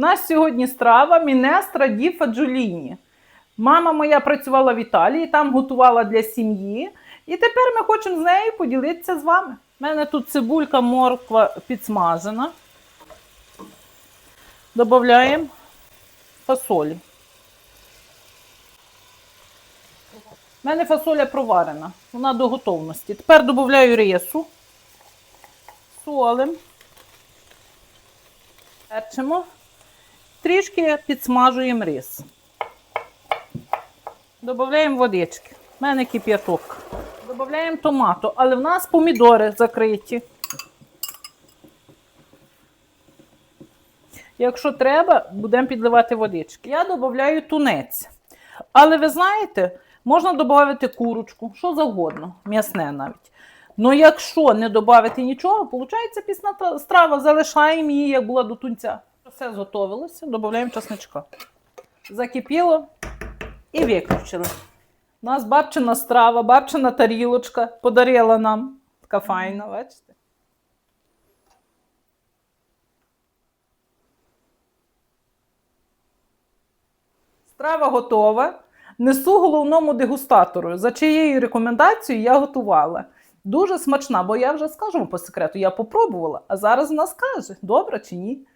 У нас сьогодні страва Мінестра ді Фаджоліні. Мама моя працювала в Італії, там готувала для сім'ї. І тепер ми хочемо з нею поділитися з вами. У мене тут цибулька, морква підсмажена. Додаємо фасолі. У мене фасоля проварена, вона до готовності. Тепер додаю рису, солим, перчимо, трішки підсмажуємо рис. Додаємо водички. У мене кип'яток. Додаємо томату, але в нас помідори закриті. Якщо треба, будемо підливати водички. Я додаю тунець. Але ви знаєте, можна додати курочку, що завгодно, м'ясне навіть. Ну якщо не додати нічого, виходить пісна страва, залишаємо її, як була до тунця. Все зготовилося, додаємо чесничка. Закипіло і виключили. У нас бабчина страва, бабчина тарілочка подарила нам. Така файна, бачите? Страва готова. Несу головному дегустатору. За чиєю рекомендацією я готувала. Дуже смачна, бо я вже скажу по секрету, я попробувала, а зараз вона скаже, добре чи ні.